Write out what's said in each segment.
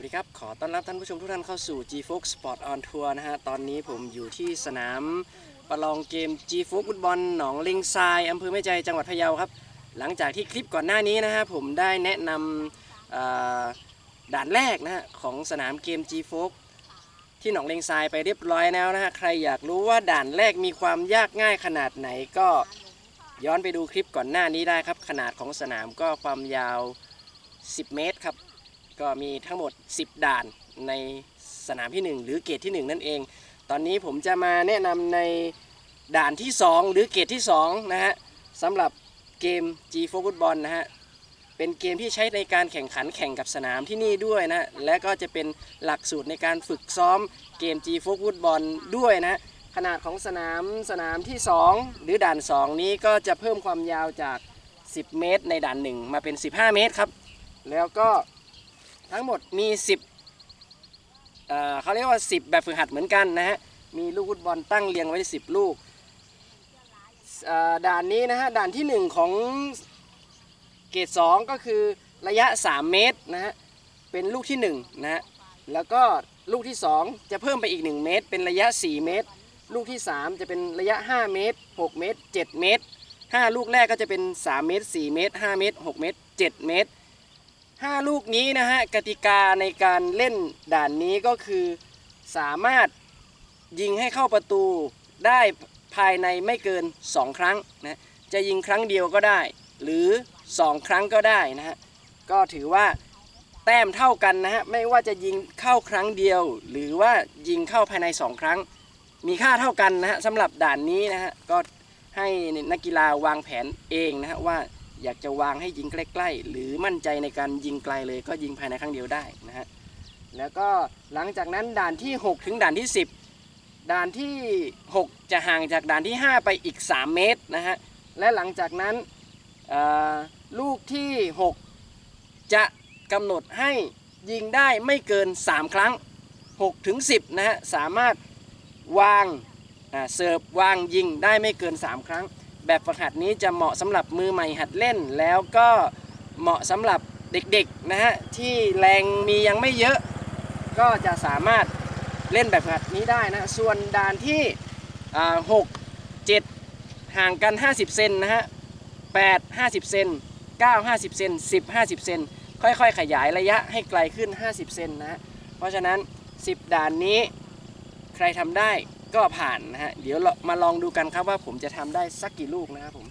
วัสดีครับ ขอต้อนรับท่านผู้ชมทุกท่านเข้าสู่ G Fox Sport on Tour นะฮะ ตอนนี้ผมอยู่ที่สนามประลองเกม G Fox ฟุตบอลหนองลิงทรายอำเภอแม่ใจจังหวัดพะเยาครับ หลังจากที่คลิปก่อนหน้านี้นะฮะ ผมได้แนะนำด่านแรกนะฮะ ของสนามเกม G Fox ที่หนองเลงทรายไปเรียบร้อยแล้วนะฮะ ใครอยากรู้ว่าด่านแรกมีความยากง่ายขนาดไหนก็ย้อนไปดูคลิปก่อนหน้านี้ได้ครับ ขนาดของสนามก็ความยาว 10 เมตรครับ ก็มีทั้งหมด 10 ด่านในสนามที่ 1 หรือเกตที่ 1 นั่นเอง ตอนนี้ผมจะมาแนะนำในด่านที่ 2 หรือเกตที่ 2 นะฮะสำหรับเกม G 4 Football นะฮะเป็นเกมที่ใช้ในการแข่งขันแข่งกับสนามที่นี่ด้วยนะ และก็จะเป็นหลักสูตรในการฝึกซ้อมเกม G 4 Football ด้วยนะขนาดของสนามสนามที่ 2 หรือด่าน 2 นี้ก็จะเพิ่มความยาวจาก 10 เมตร ในด่าน 1 มาเป็น 15 เมตรครับ แล้วก็ ทั้งหมดมี 10เอ่อเขาเรียกว่า 10 แบบฝึกหัดเหมือนกันนะฮะ มีลูกฟุตบอลตั้งเรียงไว้ 10 ลูกเอ่อด่านนี้นะฮะ ด่านที่ 1 ของเกรด2ก็คือระยะ 3 เมตรนะฮะ เป็นลูกที่1นะฮะ แล้วก็ลูกที่ 2 จะเพิ่มไปอีก 1 เมตร เป็นระยะ 4 เมตร ลูกที่ 3 จะเป็นระยะ 5 เมตร 6 เมตร 7 เมตร 5 ลูกแรกก็จะเป็น 3 เมตร 4 เมตร 5 เมตร 6 เมตร 7 เมตร 5ลูกนี้นะฮะกติกาในการเล่นด่านนี้ก็คือสามารถยิงให้เข้าประตูได้ภายในไม่เกิน 2 ครั้งนะจะยิงครั้งเดียวก็ได้ หรือ 2 ครั้งก็ได้นะฮะก็ถือว่าแต้มเท่ากันนะฮะไม่ว่าจะยิงเข้าครั้งเดียว หรือว่ายิงเข้าภายใน 2 ครั้ง มีค่าเท่ากันนะฮะสำหรับด่านนี้นะฮะก็ให้นักกีฬาวางแผนเองนะฮะว่า อยากจะวางให้ยิงใกล้ๆ หรือมั่นใจในการยิงไกลเลยก็ยิงภายในครั้งเดียวได้นะฮะแล้วก็หลังจากนั้นด่านที่ 6 ถึงด่านที่ 10 ด่านที่ 6 จะห่างจากด่านที่ 5 ไปอีก 3 เมตรนะฮะและหลังจากนั้นลูกที่ 6 จะกำหนดให้ยิงได้ไม่เกิน 3 ครั้ง 6 ถึง 10 นะฮะสามารถวางเสิร์ฟวางยิงได้ไม่เกิน 3 ครั้ง แบบฝึกหัดนี้จะเหมาะสำหรับมือใหม่หัดเล่น แล้วก็เหมาะสำหรับเด็กๆนะฮะที่แรงมียังไม่เยอะ ก็จะสามารถเล่นแบบฝึกหัดนี้ได้นะส่วนด่านที่อ่าหกเจ็ดห่างกัน 50 เซนนะฮะ8 50เซน9 50เซน10 50เซนค่อยๆ ขยายระยะให้ไกลขึ้น 50 เซนนะฮะเพราะฉะนั้น 10 ด่านนี้ใครทำได้ ก็ผ่านนะฮะเดี๋ยวมาลองดูกันครับว่าผมจะทำได้สักกี่ลูกนะครับผม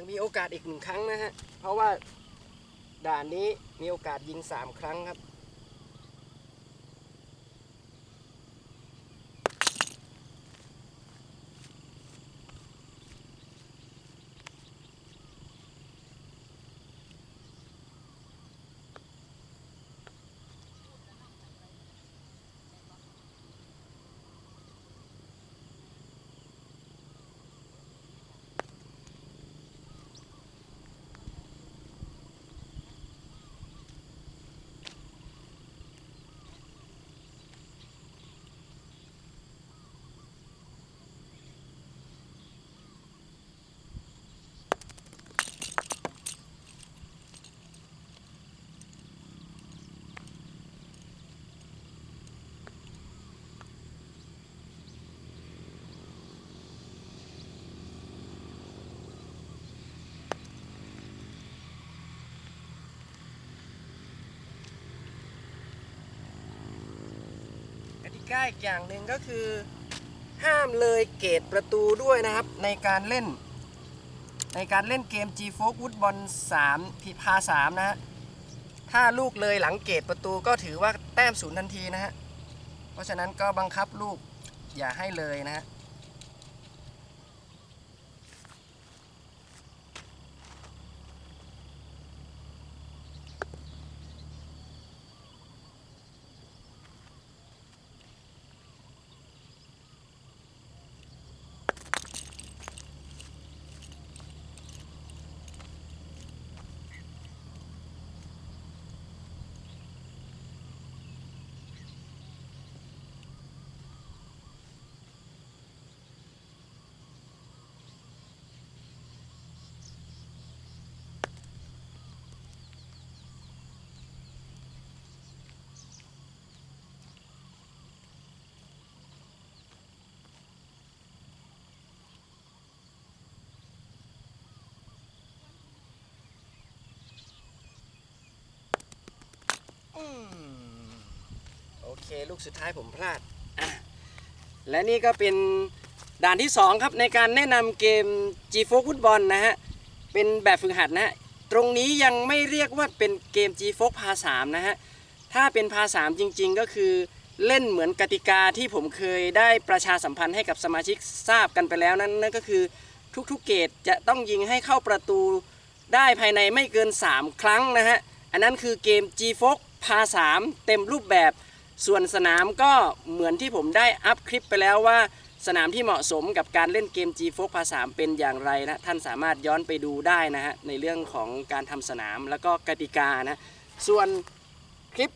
ยังมีโอกาสอีกหนึ่งครั้งนะฮะ เพราะว่าด่านนี้มีโอกาสยิง3ครั้งครับ กติกาอีกอย่างหนึ่งก็คือ ห้ามเลยเกตประตูด้วยนะครับ ในการเล่น ในการเล่นเกม G f o k ฟุตบอล3พิพา3นะฮะถ้าลูกเลยหลังเกตประตูก็ถือว่าแต้มศูนย์ทันทีนะฮะเพราะฉะนั้นก็บังคับลูกอย่าให้เลยนะฮะ โอเค ลูกสุดท้ายผมพลาด และนี่ก็เป็นด่านที่ 2 ครับในการแนะนำเกม G4 ฟุตบอลนะฮะ เป็นแบบฝึกหัดนะฮะ ตรงนี้ยังไม่เรียกว่าเป็นเกม G4 พาสามนะฮะ ถ้าเป็นพาสามจริง ๆ ก็คือเล่นเหมือนกติกาที่ผมเคยได้ประชาสัมพันธ์ให้กับสมาชิกทราบกันไปแล้วนั่นนั่นก็คือทุกๆเกตจะต้องยิงให้เข้าประตูได้ภายในไม่เกิน 3 ครั้งนะฮะ อันนั้นคือเกม G4 พาสามเต็มรูปแบบ ส่วนสนามก็เหมือนที่ผมได้อัพคลิปไปแล้วว่า สนามที่เหมาะสมกับการเล่นเกม G f o x พาสามเป็นอย่างไรนะท่านสามารถย้อนไปดูได้นะฮะในเรื่องของการทำสนามแล้วก็กติกานะส่วนคลิป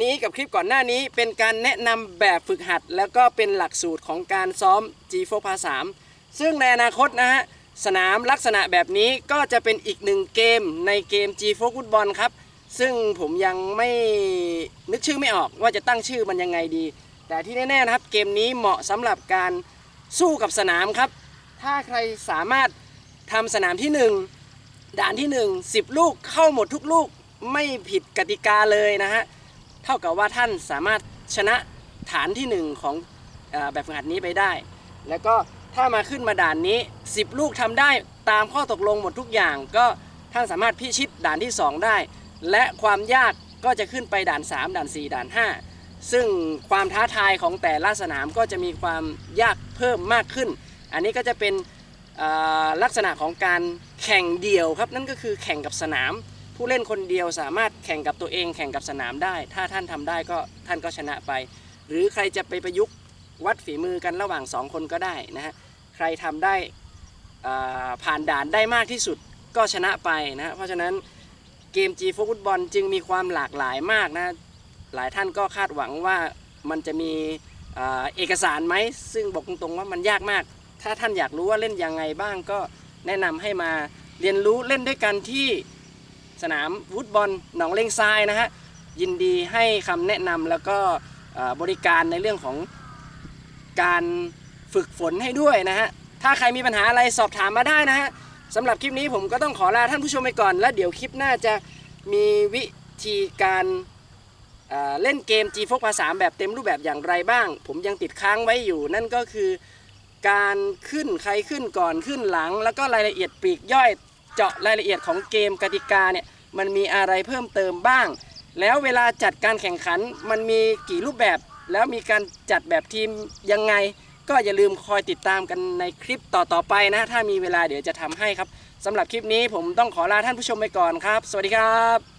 นี้กับคลิปก่อนหน้านี้เป็นการแนะนำแบบฝึกหัด แล้วก็เป็นหลักสูตรของการซ้อม G f o x พาสามซึ่งในอนาคตนะฮะสนามลักษณะแบบนี้ก็จะเป็นอีกหนึ่งเกมในเกม G f o x กูดบอลครับ ซึ่งผมยังไม่นึกชื่อไม่ออกว่าจะตั้งชื่อมันยังไงดี แต่ที่แน่ๆนะครับ เกมนี้เหมาะสำหรับการสู้กับสนามครับ ถ้าใครสามารถทำสนามที่ 1 ด่านที่ 1 10 ลูกเข้าหมดทุกลูกไม่ผิดกติกาเลยนะฮะ เท่ากับว่าท่านสามารถชนะฐานที่ 1 ของออแบบฝึกหัดนี้ไปได้ แล้วก็ถ้ามาขึ้นมาด่านนี้ 10 ลูกทำได้ตามข้อตกลงหมดทุกอย่าง ก็ท่านสามารถพิชิตด่านที่ 2 ได้ และความยากก็จะขึ้นไปด่าน 3 ด่าน 4 ด่าน 5 ซึ่งความท้าทายของแต่ละสนามก็จะมีความยากเพิ่มมากขึ้น อันนี้ก็จะเป็นลักษณะของการแข่งเดี่ยวครับนั่นก็คือแข่งกับสนาม ผู้เล่นคนเดียวสามารถแข่งกับตัวเอง แข่งกับสนามได้ ถ้าท่านทำได้ก็ท่านก็ชนะไป หรือใครจะไปประยุกต์วัดฝีมือกันระหว่าง 2 คนก็ได้นะฮะใครทำได้ผ่านด่านได้มากที่สุดก็ชนะไปนะฮะเพราะฉะนั้น เกม G ฟุตบอลจึงมีความหลากหลายมากนะ หลายท่านก็คาดหวังว่ามันจะมีเอกสารไหม ซึ่งบอกตรงๆว่ามันยากมาก ถ้าท่านอยากรู้ว่าเล่นยังไงบ้างก็แนะนำให้มาเรียนรู้เล่นด้วยกันที่สนามฟุตบอลหนองเลงทรายนะฮะ ยินดีให้คำแนะนำแล้วก็บริการในเรื่องของการฝึกฝนให้ด้วยนะฮะ ถ้าใครมีปัญหาอะไรสอบถามมาได้นะฮะ สำหรับคลิปนี้ผมก็ต้องขอลาท่านผู้ชมไปก่อน แล้วเดี๋ยวคลิปหน้าจะมีวิธีการเอ่อเล่นเกม G ฟกภาษาแบบเต็มรูปแบบอย่างไรบ้าง ผมยังติดค้างไว้อยู่ นั่นก็คือการขึ้นใครขึ้นก่อนขึ้นหลัง แล้วก็รายละเอียดปลีกย่อยเจาะรายละเอียดของเกมกติกาเนี่ยมันมีอะไรเพิ่มเติมบ้าง แล้วเวลาจัดการแข่งขันมันมีกี่รูปแบบ แล้วมีการจัดแบบทีมยังไง ก็อย่าลืมคอยติดตามกันในคลิปต่อๆไปนะถ้ามีเวลาเดี๋ยวจะทำให้ครับสำหรับคลิปนี้ผมต้องขอลาท่านผู้ชมไปก่อนครับ สวัสดีครับ